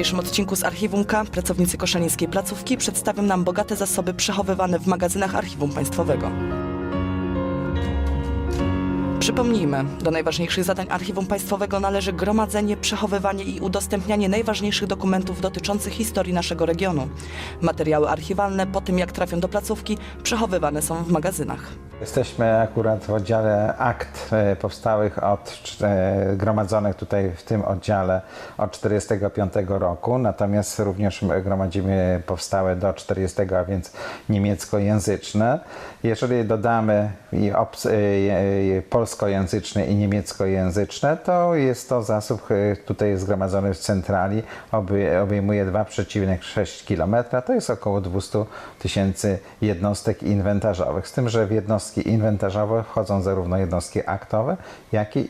dzisiejszym odcinku z Archiwum K pracownicy koszalińskiej placówki przedstawią nam bogate zasoby przechowywane w magazynach Archiwum Państwowego. Przypomnijmy, do najważniejszych zadań Archiwum Państwowego należy gromadzenie, przechowywanie i udostępnianie najważniejszych dokumentów dotyczących historii naszego regionu. Materiały archiwalne po tym jak trafią do placówki przechowywane są w magazynach. Jesteśmy akurat w oddziale akt e, powstałych od, e, gromadzonych tutaj w tym oddziale od 45 roku, natomiast również gromadzimy powstałe do 40, a więc niemieckojęzyczne. Jeżeli dodamy i obs- e, e, polskojęzyczne i niemieckojęzyczne, to jest to zasób e, tutaj zgromadzony w centrali, obej- obejmuje 2,6 km, to jest około 200 tysięcy jednostek inwentarzowych, z tym, że w jednostki inwentarzowe wchodzą zarówno jednostki aktowe, jak i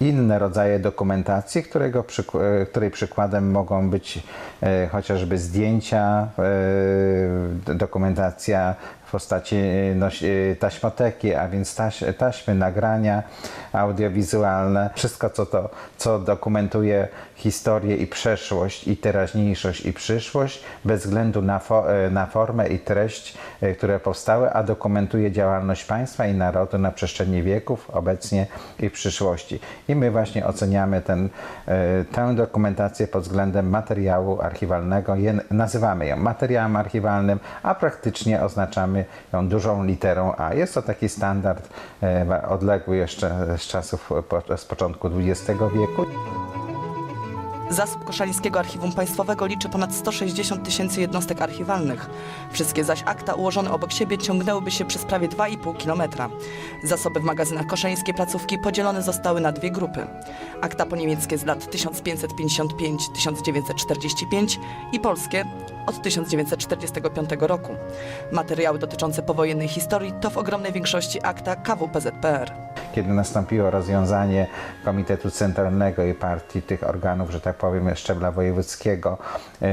inne rodzaje dokumentacji, którego, e, której przykładem mogą być e, chociażby zdjęcia, dokumentacja w postaci e, e, taśmoteki, a więc taś, taśmy, nagrania audiowizualne, wszystko co, to, co dokumentuje historię i przeszłość, i teraźniejszość, i przyszłość, bez względu na, fo, e, na formę i treść, które powstały, a dokumentuje działalność państwa i narodu na przestrzeni wieków, obecnie i w przyszłości. I my właśnie oceniamy ten, tę dokumentację pod względem materiału archiwalnego. Nazywamy ją materiałem archiwalnym, a praktycznie oznaczamy ją dużą literą A. Jest to taki standard e, odległy jeszcze z czasów z początku XX wieku. Zasób Koszalińskiego Archiwum Państwowego liczy ponad 160 tysięcy jednostek archiwalnych. Wszystkie zaś akta ułożone obok siebie ciągnęłyby się przez prawie 2,5 kilometra. Zasoby w magazynach koszalińskiej placówki podzielone zostały na dwie grupy. Akta poniemieckie z lat 1555-1945 i polskie od 1945 roku. Materiały dotyczące powojennej historii to w ogromnej większości akta KWPZPR. Kiedy nastąpiło rozwiązanie Komitetu Centralnego i partii tych organów, że tak powiem, szczebla wojewódzkiego yy,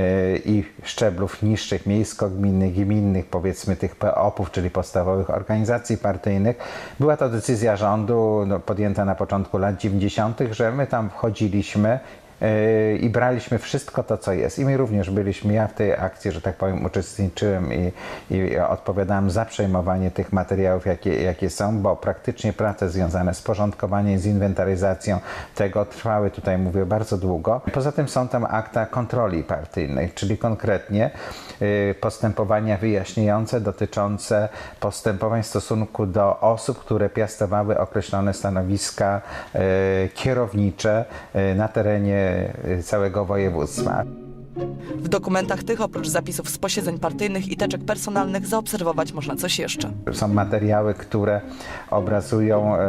i szczeblów niższych, miejsko-gminnych, gminnych, powiedzmy tych POP-ów, czyli podstawowych organizacji partyjnych, była to decyzja rządu no, podjęta na początku lat 90., że my tam wchodziliśmy i braliśmy wszystko to, co jest. I my również byliśmy, ja w tej akcji, że tak powiem, uczestniczyłem i, i odpowiadałem za przejmowanie tych materiałów, jakie, jakie są, bo praktycznie prace związane z porządkowaniem, z inwentaryzacją tego trwały, tutaj mówię, bardzo długo. Poza tym są tam akta kontroli partyjnej, czyli konkretnie yy, postępowania wyjaśniające dotyczące postępowań w stosunku do osób, które piastowały określone stanowiska yy, kierownicze na terenie całego województwa. W dokumentach tych, oprócz zapisów z posiedzeń partyjnych i teczek personalnych, zaobserwować można coś jeszcze. Są materiały, które obrazują e,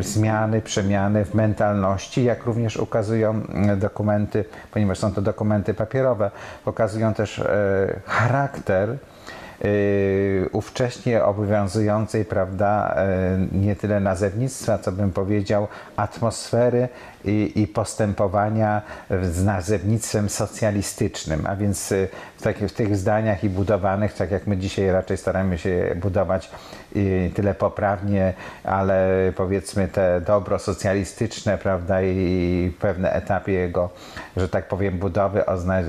zmiany, przemiany w mentalności, jak również ukazują e, dokumenty, ponieważ są to dokumenty papierowe, pokazują też e, charakter e, ówcześnie obowiązującej, prawda, e, nie tyle nazewnictwa, co bym powiedział, atmosfery i, i postępowania z nazewnictwem socjalistycznym, a więc e, w, takich, w tych zdaniach i budowanych, tak jak my dzisiaj raczej staramy się budować i tyle poprawnie, ale powiedzmy te dobro socjalistyczne, prawda, i pewne etapy jego, że tak powiem, budowy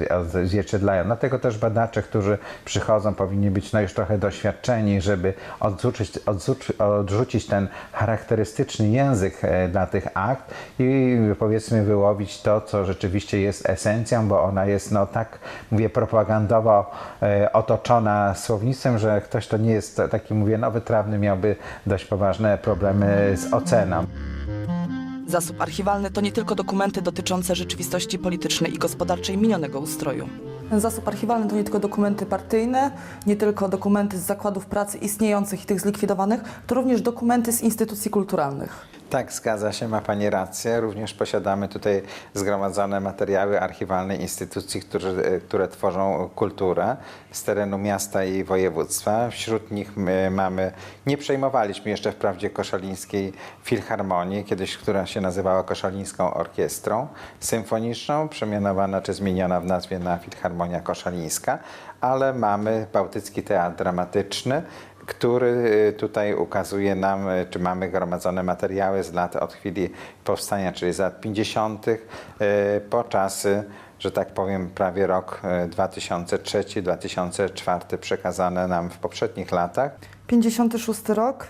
odzwierciedlają. Dlatego też badacze, którzy przychodzą, powinni być no już trochę doświadczeni, żeby odrzucić, odrzucić, odrzucić ten charakterystyczny język e, dla tych akt i powiedzmy wyłowić to, co rzeczywiście jest esencją, bo ona jest no tak, mówię, propagandowo e, otoczona słownictwem, że ktoś, kto nie jest taki, mówię, nowy trawny, miałby dość poważne problemy z oceną. Zasób archiwalny to nie tylko dokumenty dotyczące rzeczywistości politycznej i gospodarczej minionego ustroju. Zasób archiwalny to nie tylko dokumenty partyjne, nie tylko dokumenty z zakładów pracy istniejących i tych zlikwidowanych, to również dokumenty z instytucji kulturalnych. Tak, zgadza się, ma Pani rację. Również posiadamy tutaj zgromadzone materiały archiwalne instytucji, które, które tworzą kulturę z terenu miasta i województwa. Wśród nich my mamy, nie przejmowaliśmy jeszcze wprawdzie koszalińskiej filharmonii, kiedyś, która się nazywała Koszalińską Orkiestrą Symfoniczną, przemianowana czy zmieniona w nazwie na Filharmonia Koszalińska, ale mamy Bałtycki Teatr Dramatyczny, który y, tutaj ukazuje nam, y, czy mamy gromadzone materiały z lat od chwili powstania, czyli z lat 50. y, po czasy że tak powiem, prawie rok e, 2003-2004 przekazane nam w poprzednich latach. 56 rok,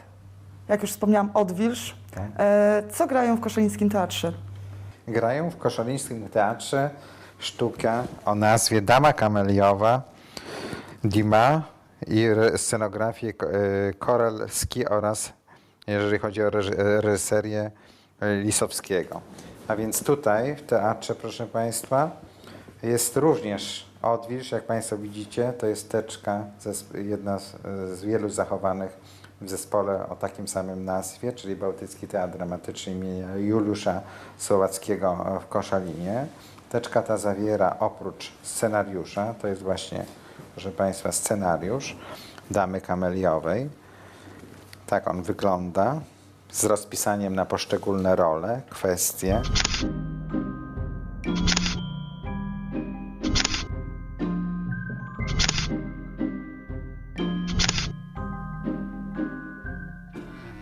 jak już wspomniałam, Odwilż. Tak. E, co grają w Koszalińskim Teatrze? Grają w Koszalińskim Teatrze sztuka o nazwie Dama Kameliowa, Dima i scenografię Ko- e, Korelski oraz, jeżeli chodzi o reży- reżyserię Lisowskiego. A więc tutaj w teatrze, proszę Państwa, jest również odwilż, jak Państwo widzicie, to jest teczka, jedna z wielu zachowanych w zespole o takim samym nazwie, czyli Bałtycki Teatr Dramatyczny imienia Juliusza Słowackiego w Koszalinie. Teczka ta zawiera oprócz scenariusza, to jest właśnie, proszę Państwa, scenariusz Damy Kameliowej. Tak on wygląda, z rozpisaniem na poszczególne role, kwestie.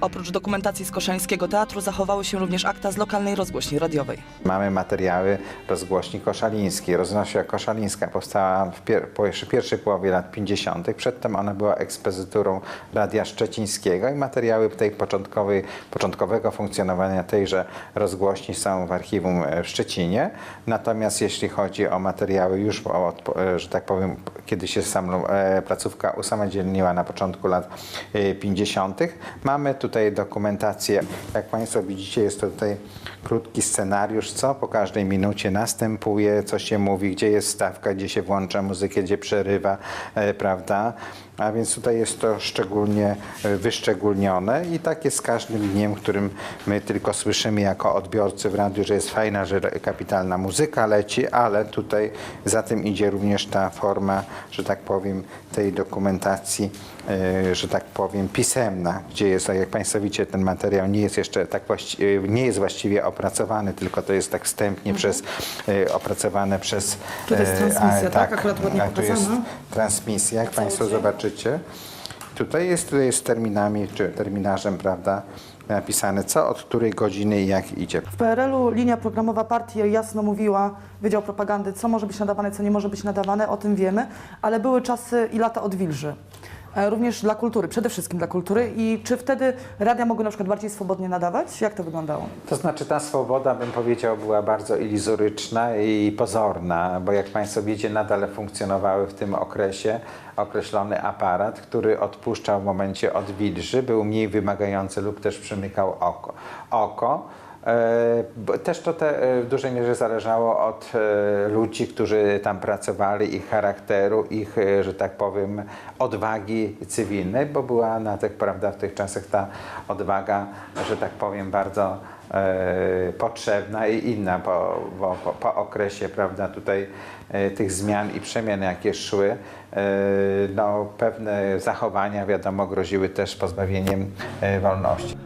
Oprócz dokumentacji z Koszalińskiego Teatru zachowały się również akta z lokalnej rozgłośni radiowej. Mamy materiały rozgłośni koszalińskiej. Rozgłośnia koszalińska powstała w pier po pierwszej połowie lat 50. Przedtem ona była ekspozyturą Radia Szczecińskiego i materiały tej początkowej, początkowego funkcjonowania tejże rozgłośni są w archiwum e, w Szczecinie. Natomiast jeśli chodzi o materiały już, o, e, że tak powiem, kiedy się sam, e, placówka usamodzielniła na początku lat e, 50., mamy tutaj dokumentację. Jak Państwo widzicie, jest to tutaj krótki scenariusz, co po każdej minucie następuje, co się mówi, gdzie jest stawka, gdzie się włącza muzykę, gdzie przerywa, e, prawda? A więc tutaj jest to szczególnie e, wyszczególnione i tak jest z każdym dniem, którym my tylko słyszymy jako odbiorcy w radiu, że jest fajna, że kapitalna muzyka leci, ale tutaj za tym idzie również ta forma, że tak powiem, tej dokumentacji, e, że tak powiem, pisemna, gdzie jest, tak jak Państwo widzicie, ten materiał nie jest jeszcze tak e, nie jest właściwie opracowany, tylko to jest tak wstępnie przez, e, opracowane przez... Tu jest transmisja, a, tak? Akurat ładnie a tu jest transmisja, jak Państwo zobaczycie. Tutaj jest, tutaj jest terminami, czy terminarzem, prawda, napisane co, od której godziny i jak idzie. W PRL-u linia programowa partii jasno mówiła, Wydział Propagandy, co może być nadawane, co nie może być nadawane, o tym wiemy, ale były czasy i lata odwilży. E, Również dla kultury, przede wszystkim dla kultury. I czy wtedy radia mogły na przykład bardziej swobodnie nadawać? Jak to wyglądało? To znaczy ta swoboda, bym powiedział, była bardzo iluzoryczna i pozorna, bo jak Państwo wiecie, nadal funkcjonowały w tym okresie określony aparat, który odpuszczał w momencie odwilży, był mniej wymagający lub też przymykał oko. oko. E, Też to te, e, w dużej mierze zależało od e, ludzi, którzy tam pracowali, ich charakteru, ich, że tak powiem, odwagi cywilnej, bo była na tych, prawda, w tych czasach ta odwaga, że tak powiem, bardzo potrzebna i inna po, po, po, okresie, prawda, tutaj tych zmian i przemian, jakie szły, no, pewne zachowania, wiadomo, groziły też pozbawieniem wolności.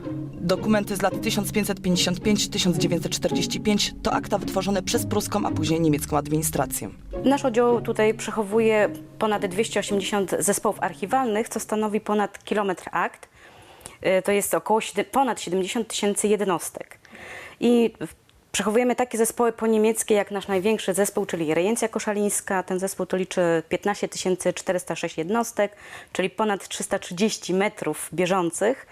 Dokumenty z lat 1555-1945 to akta wytworzone przez pruską, a później niemiecką administrację. Nasz oddział tutaj przechowuje ponad 280 zespołów archiwalnych, co stanowi ponad kilometr akt. Y, To jest około ponad 70 tysięcy jednostek. I przechowujemy takie zespoły poniemieckie jak nasz największy zespół, czyli Rejencja Koszalińska. Ten zespół to liczy 15 406 jednostek, czyli ponad 330 metrów bieżących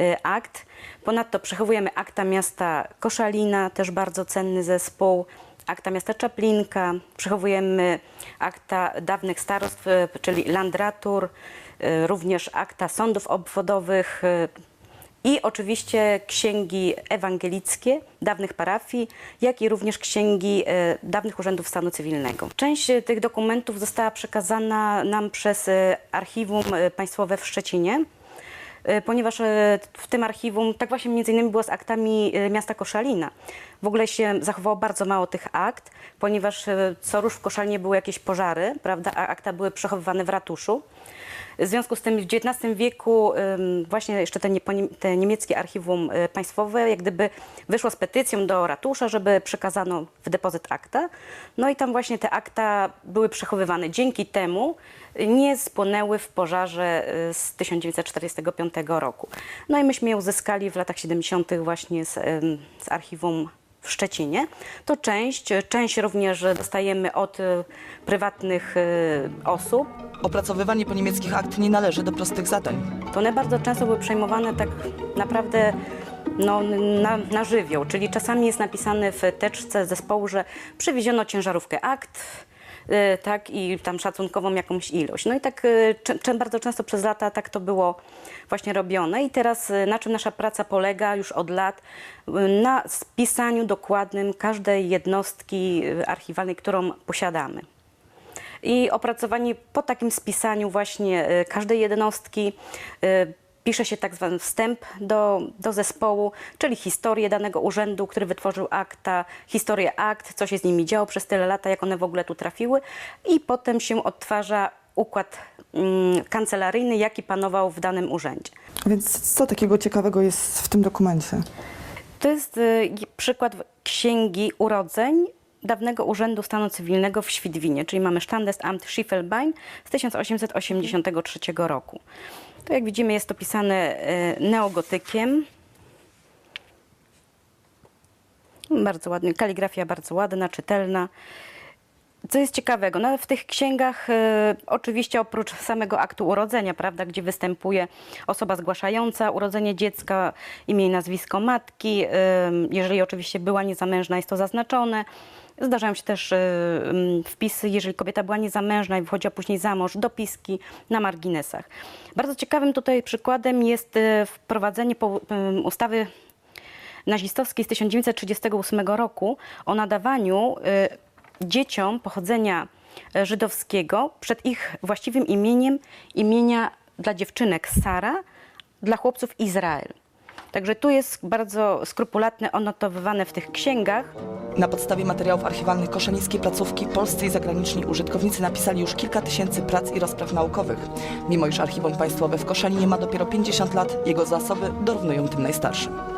y, akt. Ponadto przechowujemy akta miasta Koszalina, też bardzo cenny zespół akta miasta Czaplinka, przechowujemy akta dawnych starostw, e, czyli landratur, e, również akta sądów obwodowych i oczywiście księgi ewangelickie dawnych parafii, jak i również księgi e, dawnych urzędów stanu cywilnego. Część e, tych dokumentów została przekazana nam przez e, Archiwum Państwowe w Szczecinie. Ponieważ w tym archiwum tak właśnie między innymi było z aktami miasta Koszalina. W ogóle się zachowało bardzo mało tych akt, ponieważ co rusz w Koszalinie były jakieś pożary, prawda, a akta były przechowywane w ratuszu. W związku z tym w XIX wieku właśnie jeszcze te, niemieckie archiwum e, państwowe jak gdyby wyszło z petycją do ratusza, żeby przekazano w depozyt akta. No i tam właśnie te akta były przechowywane. Dzięki temu y, nie spłonęły w pożarze y, z 1945 roku. No i myśmy je uzyskali w latach 70. właśnie z, z archiwum w Szczecinie, to część, część również dostajemy od e, prywatnych e, osób. Opracowywanie po niemieckich akt nie należy do prostych zadań. To one bardzo często były przejmowane tak naprawdę no, na, na żywioł, czyli czasami jest napisane w teczce zespołu, że przywieziono ciężarówkę akt, tak, i tam szacunkową jakąś ilość. No i tak y, bardzo często przez lata tak to było właśnie robione i teraz y, na czym nasza praca polega już od lat? Y, Na spisaniu dokładnym każdej jednostki y, archiwalnej, którą posiadamy i opracowanie po takim spisaniu właśnie y, każdej jednostki y, pisze się tak zwany wstęp do, do zespołu, czyli historię danego urzędu, który wytworzył akta, historię akt, co się z nimi działo przez tyle lata, jak one w ogóle tu trafiły i potem się odtwarza układ mm, kancelaryjny, jaki panował w danym urzędzie. Więc co takiego ciekawego jest w tym dokumencie? To jest y, przykład księgi urodzeń dawnego Urzędu Stanu Cywilnego w Świdwinie, czyli mamy Standesamt Schiffelbein z 1883 roku. To jak widzimy jest to pisane y, neogotykiem. Bardzo ładny, kaligrafia bardzo ładna, czytelna. Co jest ciekawego, no, w tych księgach e, oczywiście oprócz samego aktu urodzenia, prawda, gdzie występuje osoba zgłaszająca urodzenie dziecka, imię i nazwisko matki, e, jeżeli oczywiście była niezamężna, jest to zaznaczone. Zdarzają się też m, wpisy, jeżeli kobieta była niezamężna i wychodziła później za mąż, dopiski na marginesach. Bardzo ciekawym tutaj przykładem jest e, wprowadzenie po, ustawy nazistowskiej z 1938 roku o nadawaniu y, dzieciom pochodzenia y, żydowskiego przed ich właściwym imieniem imienia dla dziewczynek Sara, dla chłopców Izrael. Także tu jest bardzo skrupulatne onotowywane w tych księgach. Na podstawie materiałów archiwalnych koszalińskiej placówki polscy i zagraniczni użytkownicy napisali już kilka tysięcy prac i rozpraw naukowych. Mimo iż Archiwum Państwowe w Koszalinie ma dopiero 50 lat, jego zasoby dorównują tym najstarszym.